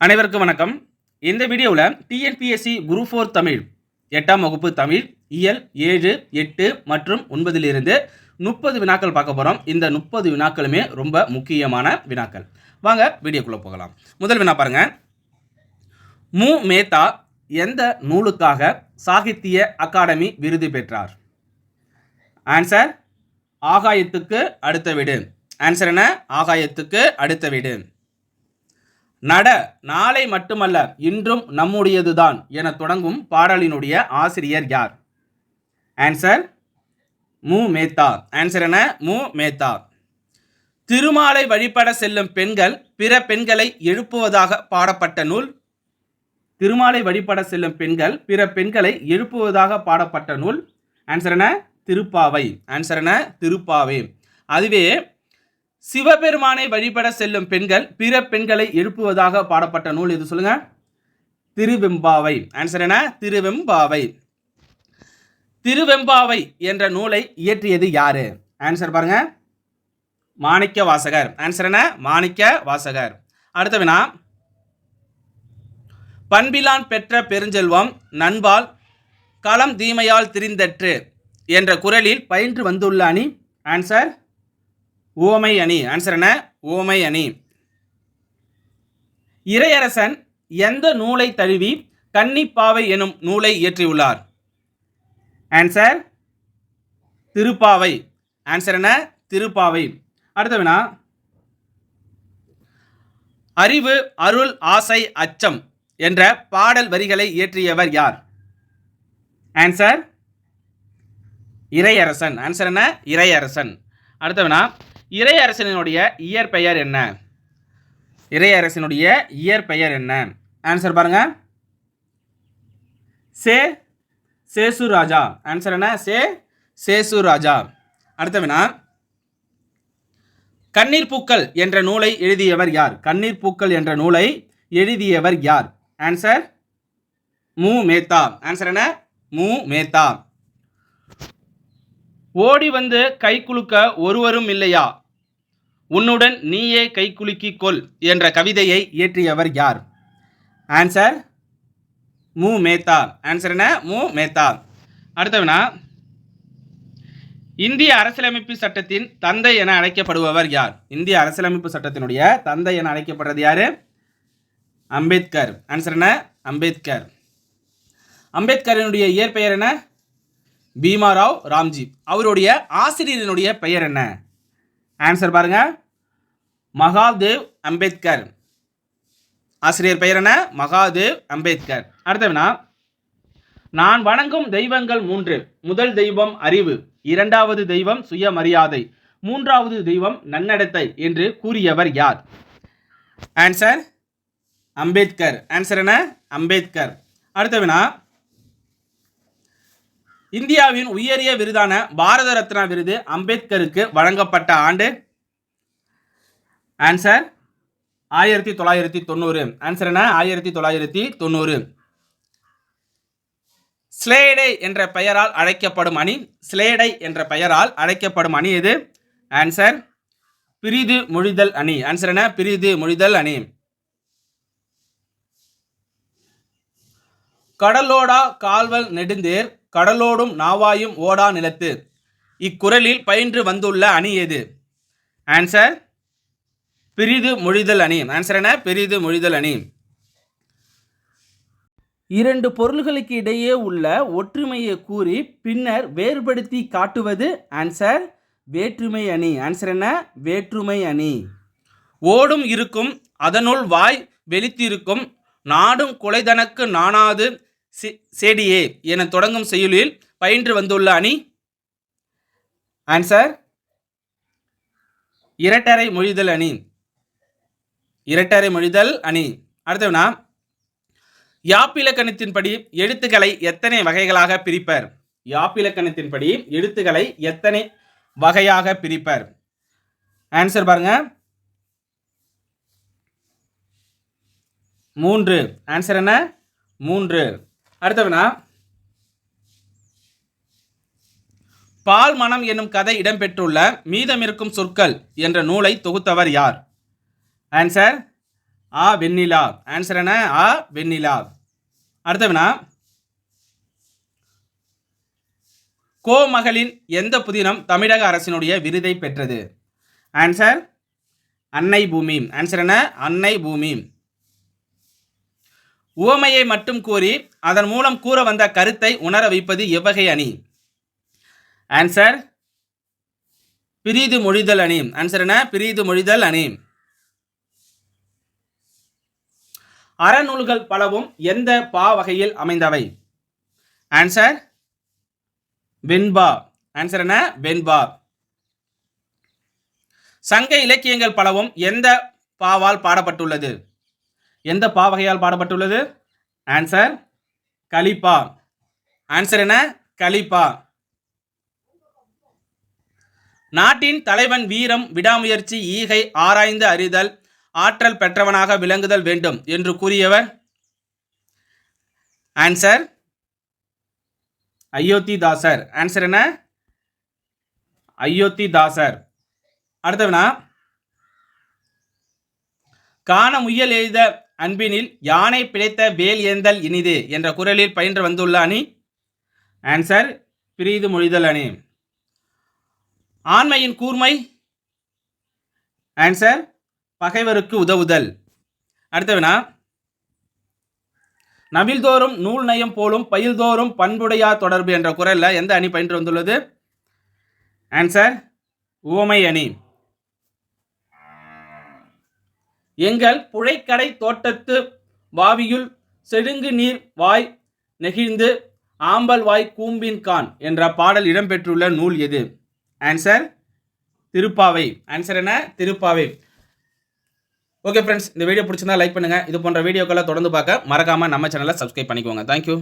அனைவருக்கும் வணக்கம். இந்த வீடியோவில் டிஎன்பிஎஸ்சி குரூப் ஃபோர் தமிழ் எட்டாம் வகுப்பு தமிழ் இயல் ஏழு எட்டு மற்றும் ஒன்பதிலிருந்து முப்பது வினாக்கள் பார்க்க போகிறோம் இந்த முப்பது வினாக்களுமே ரொம்ப முக்கியமான வினாக்கள். வாங்க வீடியோக்குள்ளே போகலாம். முதல் வினா பாருங்க. மு. மேத்தா எந்த நூலுக்காக சாகித்ய அகாடமி விருது பெற்றார்? ஆன்சர் ஆகாயத்துக்கு அடுத்த வீடு. ஆன்சர் என்ன? ஆகாயத்துக்கு அடுத்த வீடு. நட நாளை மட்டுமல்ல இன்றும் நம்முடையதுதான் என தொடங்கும் பாடலினுடைய ஆசிரியர் யார்? ஆன்சர் மு. மேத்தா. ஆன்சர் என மு. மேத்தா. திருமாலை வழிபட செல்லும் பெண்கள் பிற பெண்களை எழுப்புவதாக பாடப்பட்ட நூல். திருமாலை வழிபட செல்லும் பெண்கள் பிற பெண்களை எழுப்புவதாக பாடப்பட்ட நூல். ஆன்சர் என திருப்பாவை. ஆன்சர் என திருப்பாவை. அதுவே சிவபெருமானை வழிபட செல்லும் பெண்கள் பிற பெண்களை எழுப்புவதாக பாடப்பட்ட நூல் எது சொல்லுங்க? திருவெம்பாவை. ஆன்சர் என்ன? திருவெம்பாவை. திருவெம்பாவை என்ற நூலை இயற்றியது யாரு? ஆன்சர் பாருங்க. மாணிக்க வாசகர். ஆன்சர் என்ன? மாணிக்க வாசகர். அடுத்த வினா. பண்பிலான் பெற்ற பெருஞ்செல்வம் நண்பால் களம் தீமையால் திரிந்தற்று என்ற குரலில் பயின்று வந்துள்ள அணி. ஆன்சர் ஓமை அணி. ஆன்சர் என்ன? ஓமை அணி. இறையரசன் எந்த நூலை தழுவி கன்னிப்பாவை எனும் நூலை இயற்றியுள்ளார்? ஆன்சர் திருப்பாவை. ஆன்சர் என்ன? திருப்பாவை. அடுத்த வினா அறிவு அருள் ஆசை அச்சம் என்ற பாடல் வரிகளை இயற்றியவர் யார்? ஆன்சர் இறையரசன். ஆன்சர் என்ன? இறையரசன். அடுத்தவனா இறையரசனுடைய இயற்பெயர் என்ன? இறையரசனுடைய இயற்பெயர் என்ன? ஆன்சர் பாருங்க. சே சேசு ராஜா. ஆன்சர் என்ன? சே சேசு ராஜா. அடுத்த வினா. கண்ணீர் பூக்கள் என்ற நூலை எழுதியவர் யார்? கண்ணீர் பூக்கள் என்ற நூலை எழுதியவர் யார்? ஆன்சர் மு. மேத்தா. ஆன்சர் என்ன? மு. மேத்தா. ஓடி வந்து கை குலுக்க ஒருவரும் இல்லையா? உன்னுடன் நீயே கைக்குலுக்கிக் கொள் என்ற கவிதையை இயற்றியவர் யார்? ஆன்சர் மு. மேத்தா. ஆன்சர் என்ன? மு. மேத்தா. அடுத்தவனா? இந்திய அரசியலமைப்பு சட்டத்தின் தந்தை என அழைக்கப்படுபவர் யார்? இந்திய அரசியலமைப்பு சட்டத்தினுடைய தந்தை என அழைக்கப்படுறது யாரு? அம்பேத்கர். ஆன்சர் என்ன? அம்பேத்கர். அம்பேத்கரினுடைய இயற்பெயர் என்ன? பீமாராவ் ராம்ஜி. அவருடைய ஆசிரியரினுடைய பெயர் என்ன? ஆன்சர் பாருங்க. மகாதேவ் அம்பேத்கர். ஆசிரியர் பெயர் என்ன? மகாதேவ் அம்பேத்கர். அடுத்தவனா நான் வணங்கும் தெய்வங்கள் மூன்று. முதல் தெய்வம் அறிவு இரண்டாவது தெய்வம் சுயமரியாதை மூன்றாவது தெய்வம் நன்னடத்தை என்று கூறியவர் யார்? ஆன்சர் அம்பேத்கர். ஆன்சர் என்ன? அம்பேத்கர். அடுத்தவனா இந்தியாவின் உயரிய விருதான பாரத ரத்னா விருது அம்பேத்கருக்கு வழங்கப்பட்ட ஆண்டு? ஆன்சர் ஆயிரத்தி தொள்ளாயிரத்தி தொண்ணூறு. ஆன்சர் என்ன? ஆயிரத்தி தொள்ளாயிரத்தி தொண்ணூறு. ஸ்லேடை என்ற பெயரால் அழைக்கப்படும் அணி ஸ்லேடை என்ற பெயரால் அழைக்கப்படும் அணி எது? ஆன்சர் பிரிது மொழிதல் அணி. ஆன்சர் என்ன? பிரிது மொழிதல் அணி. கடலோடா கால்வல் நெடுந்தேர் கடலோடும் நாவாயும் ஓடா நிலத்து. இக்குறளில் பயின்று வந்துள்ள அணி எது? ஆன்சர் பிரிது மொழிதல் அணி. ஆன்சர் என்ன? பெரிது மொழிதல் அணி. இரண்டு பொருள்களுக்கு இடையே உள்ள ஒற்றுமையை கூறி பின்னர் வேறுபடுத்தி காட்டுவது ஆன்சர் வேற்றுமை அணி. ஆன்சர் என்ன? வேற்றுமை அணி. ஓடும் இருக்கும் அதனுள் வாய் வெளித்திருக்கும் நாடும் குலைதனக்கு நாணாது சேடிஏ என தொடங்கும் செய்யுளில் பயின்று வந்துள்ள அணி. ஆன்சர் இரட்டரை மொழிதல் அணி. இரட்டரை மொழிதல் அணி. அடுத்தவனா யாப்பிலக்கணத்தின்படி எழுத்துக்களை எத்தனை வகைகளாக பிரிப்பர்? யாப்பிலக்கணத்தின்படி எழுத்துக்களை எத்தனை வகையாக பிரிப்பர்? ஆன்சர் பாருங்க. மூன்று. ஆன்சர் என்ன? மூன்று. அடுத்தவனா? பால் மனம் என்னும் கதை இடம்பெற்றுள்ள மீதமிருக்கும் சொற்கள் என்ற நூலை தொகுத்தவர் யார்? ஆன்சர் ஆ வெண்ணிலா. ஆன்சர் என்ன? ஆ வெண்ணிலா. அடுத்தவனா? கோமகளின் எந்த புதினம் தமிழக அரசினுடைய விருதை பெற்றது? ஆன்சர் அன்னை பூமி. ஆன்சர் என்ன? அன்னை பூமி. உவமையை மட்டும் கூறி அதன் மூலம் கூற வந்த கருத்தை உணர வைப்பது எவ்வகை அணி? ஆன்சர் பிரிது மொழிதல் அணி. ஆன்சர் என்ன? பிரிது மொழிதல் அணி. அறநூல்கள் பலவும் எந்த பா வகையில் அமைந்தவை? ஆன்சர் வெண்பா. ஆன்சர் என்ன? வெண்பா. சங்க இலக்கியங்கள் பலவும் எந்த பாவால் பாடப்பட்டுள்ளது? எந்த பாவகையால் பாடப்பட்டுள்ளது? ஆன்சர் கலிப்பா. ஆன்சர் என்ன? கலிப்பா. நாட்டின் தலைவன் வீரம் விடாமுயற்சி ஈகை ஆராய்ந்து அறிதல் ஆற்றல் பெற்றவனாக விளங்குதல் வேண்டும் என்று கூறியவர். ஆன்சர் அயோத்திதாசர். ஆன்சர் என்ன? அயோத்திதாசர். அடுத்தவனா? காண முயல் எழுத அன்பினில் யானை பிழைத்த வேல் ஏந்தல் இனிது என்ற குரலில் பயின்று வந்துள்ள அணி. ஆன்சர் பிரிது மொழிதல் அணி. ஆண்மையின் கூர்மை. ஆன்சர் பகைவருக்கு உதவுதல். அடுத்தவனா? நவில்தோறும் நூல் நயம் போலும் பயில்தோறும் பண்புடையா தொடர்பு என்ற குரலில் எந்த அணி பயின்று வந்துள்ளது? ஆன்சர் உவமை அணி. எங்கள் புழைக்கடை தோட்டத்து வாவியுள் செடுங்கு நீர் வாய் நெகிழ்ந்து ஆம்பல் வாய் கூம்பின் கான் என்ற பாடல் இடம்பெற்றுள்ள நூல் எது? ஆன்சர் திருப்பாவை. ஆன்சர் என்ன? திருப்பாவை. ஓகே ஃப்ரெண்ட்ஸ் இந்த வீடியோ பிடிச்சிருந்தா லைக் பண்ணுங்கள் இது போன்ற வீடியோக்களை தொடர்ந்து பார்க்க மறக்காமல் நம்ம சேனலை சப்ஸ்கிரைப் பண்ணிக்கோங்க. தேங்க்யூ